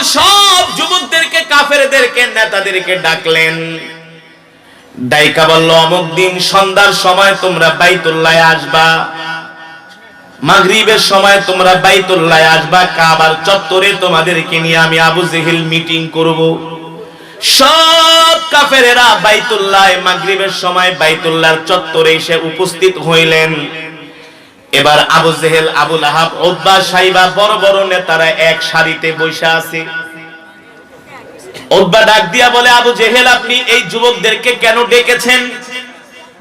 জেহেল সব যুবকদেরকে, কাফেরদেরকে, নেতাদেরকে ডাকলেন। ডাইকা বলল, অমুক দিন সন্ধ্যার সময় তোমরা বাইতুল্লাহ আসবা। মাগরিবের সময় তোমরা বাইতুল্লায় আসবা। কাবার চত্বরে তোমাদেরকে নিয়ে আমি আবু জেহেল মিটিং করব। সব কাফেরেরা বাইতুল্লায়, মাগরিবের সময় বাইতুল্লাহর চত্বরে এসে উপস্থিত হইলেন। এবার আবু জেহেল আবুল আহাব ওদ্বা সাইবা বড় বড় নেতারা এক সারিতে বসে আছে। ওদ্বা ডাক দিয়া বলে, আবু জেহেল, আপনি এই যুবকদেরকে কেন ডেকেছেন?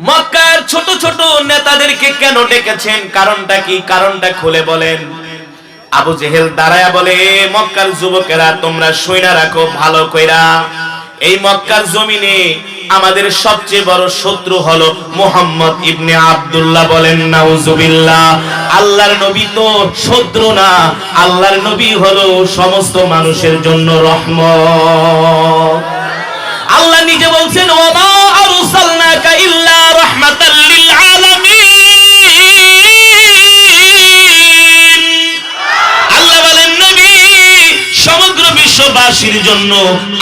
মক্কার ছোট ছোট নেতাদেরকে কেন ডেকেছেন? কারণটা কি? কারণটা খুলে বলেন। আবু জেহেল দাঁড়ায়া বলে মক্কার যুবকেরা, তোমরা সইনা রাখো, ভালো কইরা। এই মক্কার জমিনে আমাদের সবচেয়ে বড় শত্রু হলো মোহাম্মদ ইবনে আব্দুল্লাহ বলেন, নাউজুবিল্লাহ, আল্লাহর নবী তো শত্রু না, আল্লাহর নবী হলো সমস্ত মানুষের জন্য রহমত। আল্লাহ নিজে বলছেন ওমা আরসালনাকা ইল্লা রাহমাতাল লিল আলামিন। বিশ্ববাসীর জন্য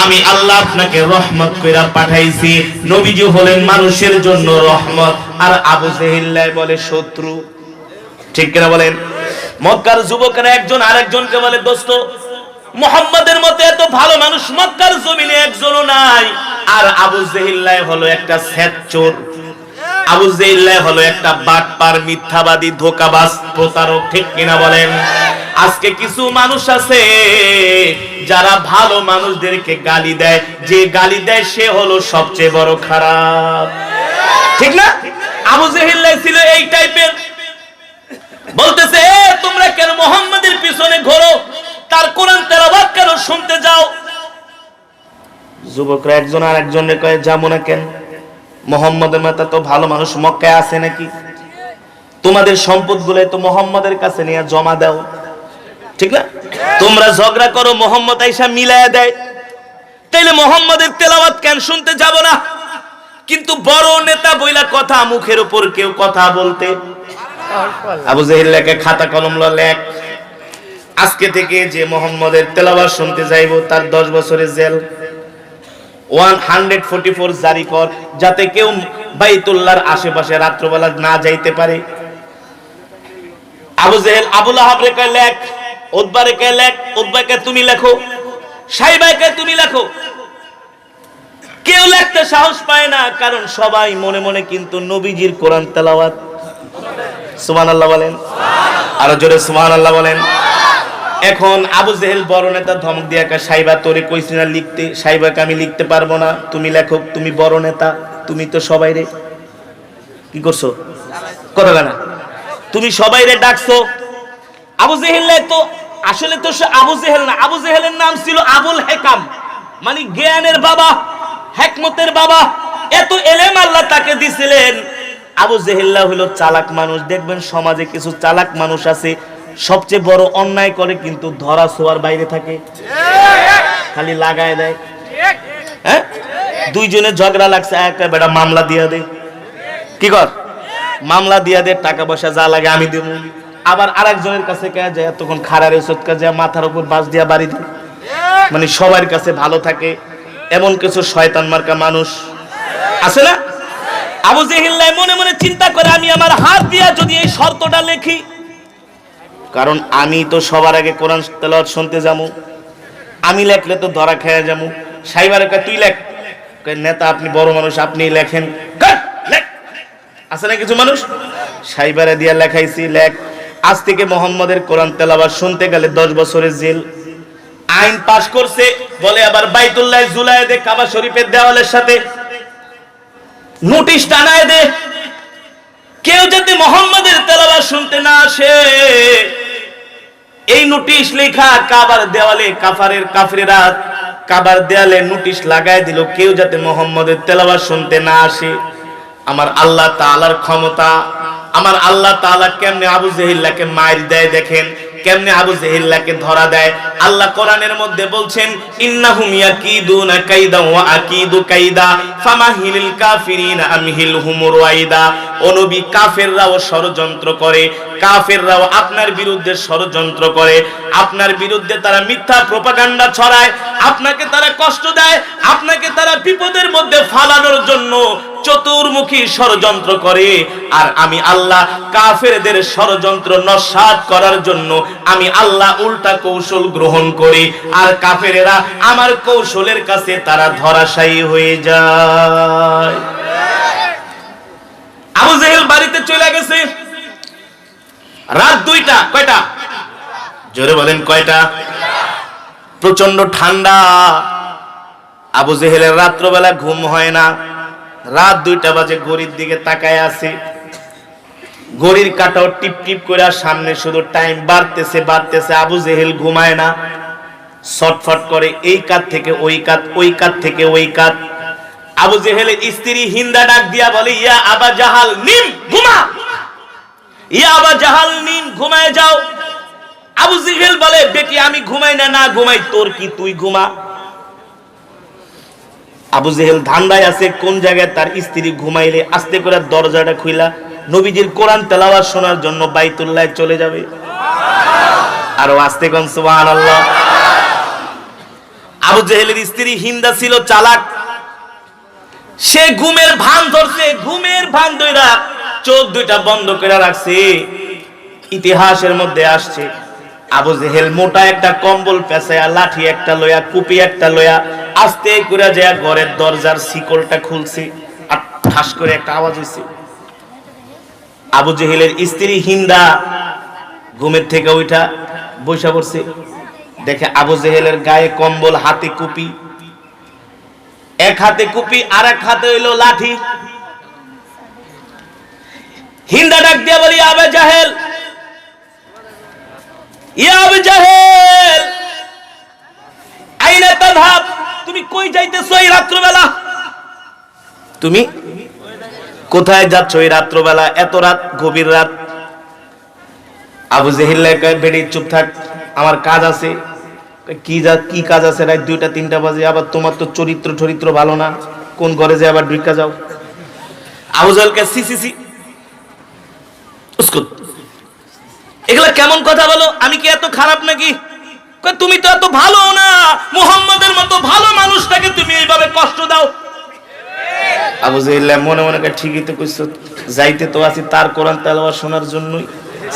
আমি আল্লাহ আপনাকে রহমত কইরা পাঠাইছি। নবীজি হলেন মানুষের জন্য রহমত। আর আবু জেহিল্লাহ বলে শত্রু। ঠিক কিনা বলেন? মক্কার যুবকেরা একজন আরেকজনকে বলে, দোস্ত, মোহাম্মদের মতো এত ভালো মানুষ মক্কার জমিনে একজনও নাই। আর আবু জেহিল্লাহ হলো একটা স্যাদ চোর। আবু জেহিল্লাহ হলো একটা বাটপার মিথ্যাবাদী, ধোকাবাজ প্রতারক। ঠিক কিনা বলেন? আজকে কিছু মানুষ আছে যারা ভালো মানুষদেরকে গালি দেয়। যে গালি দেয় সে হলো সবচেয়ে বড় খারাপ। ঠিক না? আবু জেহিল্লাহ ছিল এই টাইপের। বলতেছে তোমরা কেন মোহাম্মদের পিছনে ঘোরো? তার কোরআন তেলাওয়াত কেন শুনতে যাও? যুবকরা একজন আর একজনের কয়ে, যাব না কেন? মোহাম্মদের মাতা তো ভালো মানুষ মক্কায় আছে নাকি? তোমাদের সম্পদগুলো তো মোহাম্মদের কাছে নিয়ে জমা দাও। ঠিক না? তোমরা ঝগড়া করো, মোহাম্মদ আইসা মিলায়া দেয়। তাইলে মোহাম্মদের তেলাওয়াত কেন শুনতে যাব না? কিন্তু বড় নেতা বইলা কথা, মুখের উপর কেউ কথা বলতে। আবু জাহিল লেখে, খাতা কলম লেখ। আজকে থেকে যে মোহাম্মদের তেলাওয়াত শুনতে যাইব, তার দশ বছরের jail. One hundred forty four জারি কর, যাতে কেউ বাইতুল্লাহর আশেপাশে রাত্রবেলা না যাইতে পারে। আবু জেহেল, আবুল আহাব লেখ। লেখ তুমি লেখো? সাইবাইকে তুমি লেখো? কেউ লেখতে সাহস পায় না, কারণ সবাই মনে মনে কিন্তু নবীজির কোরআন তেলাওয়াত। সুমান আল্লাহ বলেন। আরও জোরে সুমান আল্লাহ বলেন। এখন আবু জেহেল বড় নেতা ধমক দিয়ে সাইবা তোরে কইছি না লিখতে সাইবাকে আমি লিখতে পারব না। তুমি লেখক তুমি বড় নেতা, তুমি তো সবাই রে কি করছ? কথা না। তুমি সবাই রে ডাকছো আবু জেহেল তো, আসলে তো সে আবু জেহেল না। আবু জেহেলের নাম ছিল আবুল হেকাম। মানে জ্ঞানের বাবা, হেকমতের বাবা। এত এলেম আল্লাহ তাকে দিছিলেন। আবু জেহেল্লা হলো চালাক মানুষ। দেখবেন সমাজে কিছু চালাক মানুষ আছে, সবচেয়ে বড় অন্যায় করে কিন্তু ধরা ছোঁয়ার বাইরে থাকে। খালি লাগায় দেয়। হ্যাঁ? দুইজনে ঝগড়া লাগছে, একটা বেটা মামলা দিয়া দে। কি কর? মামলা দিয়া দে, টাকা পয়সা যা লাগে আমি দেবো। আবার আরেকজনের কাছে কে যায় তখন খারার ওষুধ কাজে মাথার উপর বাস দিয়া বাড়ি দেয়। মানে সবার কাছে ভালো থাকে, এমন কিছু শয়তান মার্কা মানুষ আছে না? আবু জেহিল্লাই মনে মনে চিন্তা করে, আমি আমার হাত দিয়া যদি এই শর্তটা লেখি, কারণ আমি তো সবার আগে কোরআন তেলাওয়াত শুনতে যাব। আমি লেখলে তো ধরা খেয়ে যাব। সাইবার তুই লেখ। নেতা, আপনি বড় মানুষ, আপনি লেখেন। আছে না কিছু মানুষ? সাইবারে দিয়া লেখাইছি, লেখ। আজ থেকে মোহাম্মদের কোরআন তেলাওয়াত শুনতে গেলে দশ বছরের জেল। আইন পাশ করছে, বলে আবার বাইতুল্লাহ জুলাই দে কাবা শরীফের দেওয়ালের সাথে। নোটিশ টানায় দে। কেউ যদি মোহাম্মদের তেলাওয়াত শুনতে না আসে। এই নোটিশ লেখা কাবার দেওয়ালে কাফারের কাফরেরা, কাবার দেয়ালে নোটিশ লাগায় দিল, কেউ যাতে মোহাম্মদের তেলাওয়াত শুনতে না আসে। আমার আল্লাহ তাআলার ক্ষমতা আমার আল্লাহ তাআলা কেমনে আবু জেহিল্লাকে মার দেয় দেখেন? কেমনে আবু জেহেল্লাকে ধরা দেয়? আল্লাহ কোরআনের মধ্যে বলছেন, ইন্নাহুম ইয়াকিদুনা কাইদা আকিদু কাইদা কাফেররাও ষড়যন্ত্র করে, কাফেররাও আপনার বিরুদ্ধে ষড়যন্ত্র করে। আপনার বিরুদ্ধে তারা মিথ্যা প্রপাগান্ডা ছড়ায়, আপনাকে তারা কষ্ট দেয়, আপনাকে তারা বিপদের মধ্যে ফালানোর জন্য চতুর্মুখী ষড়যন্ত্র করে। আর আমি আল্লাহ কাফেরদের ষড়যন্ত্র নস্বাত করার জন্য আমি আল্লাহ উল্টা কৌশল গ্রহণ করি। আর কাফেরেরা আমার কৌশলের কাছে তারা ধরাশায়ী হয়ে যায়। আবু জেহেল বাড়িতে চলে গেছে। রাত দুইটা, কয়টা? জোরে বলেন, কয়টা? প্রচণ্ড ঠান্ডা। আবু জেহেলের রাত্রবেলা ঘুম হয় না। রাত দুইটা বাজে, ঘড়ির দিকে তাকায় আছে। ঘড়ির কাটাও টিপ টিপ করে সামনে শুধু টাইম বাড়তেছে বাড়তেছে, আবু জেহেল ঘুমায় না। ছটফট করে, এই কাত থেকে ওই কাত ওই কাত থেকে ওই কাত। আবু জেহেলের স্ত্রী হিন্দা ডাক দিয়া বলে, ইয়া আবা জাহাল, নিম, ঘুমা। ইয়া আবা জাহাল, নিম, ঘুমায় যাও। আবু জেহেল বলে, বেটি, আমি ঘুমাই না না ঘুমাই, তোর কি তুই ঘুমা? আবু জেহেল ধান্দায় আছে, কোন জায়গায় তার স্ত্রী ঘুমাইলে আস্তে করে দরজাটা খুইলা নবীজির কোরআন তেলাওয়াত শোনার জন্য বাইতুল্লাহ চলে যাবে। আরও আস্তে কোন, সুবহানাল্লাহ। আবু জেহেলের স্ত্রী হিন্দা ছিল, চালাক। সে ঘুমের ভান ধরছে, ঘুমের ভান ধইরা চোখ দুইটা বন্ধ করে রাখছে। ইতিহাসের মধ্যে আসছে, আবু জেহেল মোটা একটা কম্বল পেঁচায়া লাঠি একটা লয়া কুপি একটা লয়া আস্তে করে যায় ঘরের দরজার শিকলটা খুলছে আর ঠাস করে একটা আওয়াজ হইছে। আবু জেহেলের স্ত্রী হিন্দা ঘুমের থেকে ওইটা বৈশা পড়ছে। দেখে আবু জেহেলের গায়ে কম্বল, হাতে কুপি। এক হাতে কুপি আর এক হাতে হইল লাঠি। হিন্দা ডাক দিয়া বলি, আবে জাহেল, ইয়া আবে জাহেল আইনা তাযহাব তুমি কই যাইতেছো এই রাত্রবেলা? তুমি কোথায় যাচ্ছ এই রাত্রবেলা? এত রাত, গভীর রাত। আবু জেহিল কয় বেড়ি চুপ থাক, আমার কাজ আছে। কি যা, কি কাজ আছে? রাত দুইটা, তিনটা বাজে, আবার তোমার তো চরিত্র চরিত্র ভালো না। কোন ঘরে যে আবার ঢুকা যাও? আবু জাহেলকে সি সি সি এগুলা কেমন কথা বলো? আমি কি এত খারাপ নাকি? তুমি তো এত ভালো না। মুহাম্মাদের মতো ভালো মানুষটাকে তুমি এইভাবে কষ্ট দাও। আবু জাহিল্লা মনে মনে ঠিকই তো কইছো, যাইতে তো আছি তার কোরআন তেলাওয়াত শোনার জন্যই।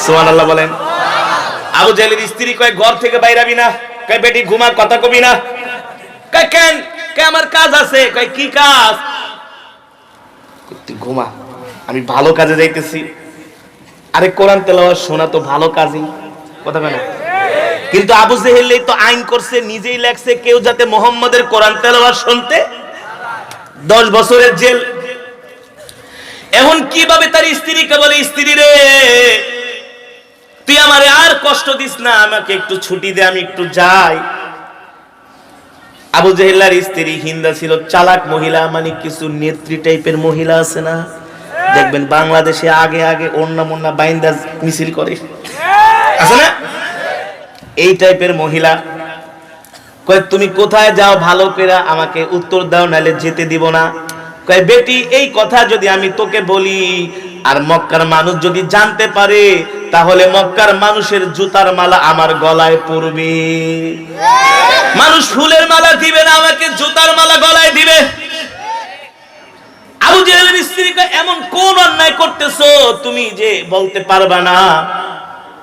সুবহানাল্লাহ বলেন। আবু জাহেলের স্ত্রী কয়, ঘর থেকে বাইরাবি না। কয়, বেটি, ঘুমা, কথা কবি না। কয়, কেন? কয়, আমার কাজ আছে। কয়, কি কাজ? তুই ঘুমা, আমি ভালো কাজে যাইতেছি। আরে, কোরআন তেলাওয়াত শোনা তো ভালো কাজই। কথা কেন কিন্তু আবু জেহেল তো আইন করছে, নিজেই লেখছে, কেউ যাতে মোহাম্মদের কোরআন তেলাওয়াত শুনতে দশ বছরের জেল। এখন কীভাবে তার স্ত্রীকে বলে, স্ত্রী রে, তুই আমারে আর কষ্ট দিস না, আমাকে একটু ছুটি দে, আমি একটু যাই। আবু জেহেল্লার স্ত্রী হিন্দা ছিল, চালাক মহিলা মানে কিছু নেত্রী টাইপের মহিলা আছে না? দেখবেন বাংলাদেশে আগে আগে অন্য মন্না বাইন্দা মিছিল করে। আছে না? এই টাইপের মহিলা। কয়, তুমি কোথায় যাও ভালো করে আমাকে উত্তর দাও নালে যেতে দিব না। কয়, বেটি, এই কথা যদি আমি তোকে বলি, আর মক্কার মানুষ যদি জানতে পারে, তাহলে মক্কার মানুষের জুতার মালা আমার গলায় পড়বে মানুষ ফুলের মালা দিবে না, আমাকে জুতার মালা গলায় দিবে। আবু জেহেলের স্ত্রীকে এমন কোন অন্যায় করতেছো? তুমি যে বলতে পারবা না।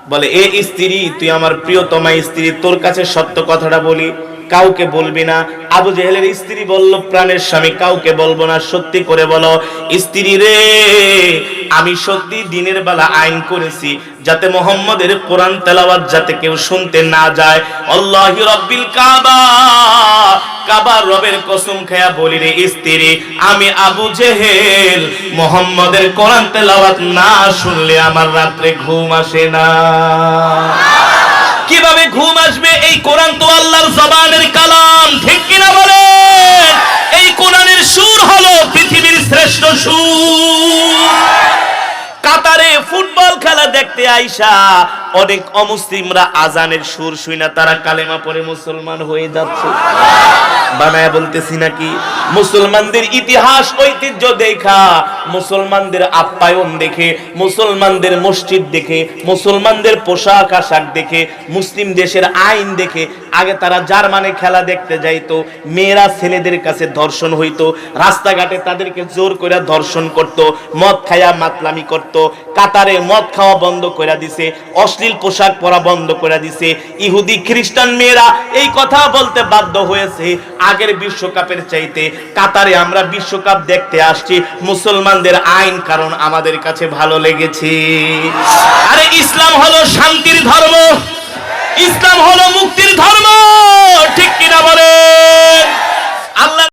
বলে, এ স্ত্রী, তুই আমার প্রিয়তমা স্ত্রী, তোর কাছে সত্য কথাটা বলি, কাউকে বলবি না। আবু জেহেলের স্ত্রী বলল, প্রাণের স্বামী, কাউকে বলব না, সত্যি করে বলো, স্ত্রী রে, আমি সত্যি দিনের বেলা আইন করেছি, যাতে মোহাম্মদের কোরআন তেলাওয়াত যাতে কেউ শুনতে না যায়। আল্লাহি রব্বিল কাবা কাবার রবের কসম খেয়া বলি রে স্ত্রী, আমি আবু জেহেল। মোহাম্মদের কোরআন তেলাওয়াত না শুনলে আমার রাত্রে ঘুম আসে না। কীভাবে ঘুম আসবে? এই কোরআন তো আল্লাহর জবানের কালাম, ঠিক কিনা বলেন এই কোরআনের সুর হলো পৃথিবীর শ্রেষ্ঠ সুর। কাতারে ফুটবল খেলা দেখতে আইসা অনেক অমুসলিমরা আজানের সুর শুই না, তারা কালেমা পরে মুসলমান হয়ে যাচ্ছে। বানায় বলতেছি নাকি, মুসলমানদের ইতিহাস, ঐতিহ্য দেখা, মুসলমানদের আপ্যায়ন দেখে, মুসলমানদের মসজিদ দেখে, মুসলমানদের পোশাক আশাক দেখে, মুসলিম দেশের আইন দেখে, আগে তারা জার্মানে খেলা দেখতে যাইতো, মেয়েরা ছেলেদের কাছে ধর্ষণ হইতো, রাস্তাঘাটে তাদেরকে জোর করে ধর্ষণ করত, মদ খায়া মাতলামি করত, কাতারে মদ খাওয়া বন্ধ করা দিছে, অশ্লীল পোশাক পরা বন্ধ করে দিছে। ইহুদি খ্রিস্টান মেয়েরা এই কথা বলতে বাধ্য হয়েছে। আগের বিশ্বকাপের চাইতে কাতারে আমরা বিশ্বকাপ দেখতে আসছি। মুসলমানদের আইন কারণ আমাদের কাছে ভালো লেগেছে। আরে ইসলাম হলো শান্তির ধর্ম। ইসলাম হলো মুক্তির ধর্ম। ঠিক কিনা বলে আল্লাহ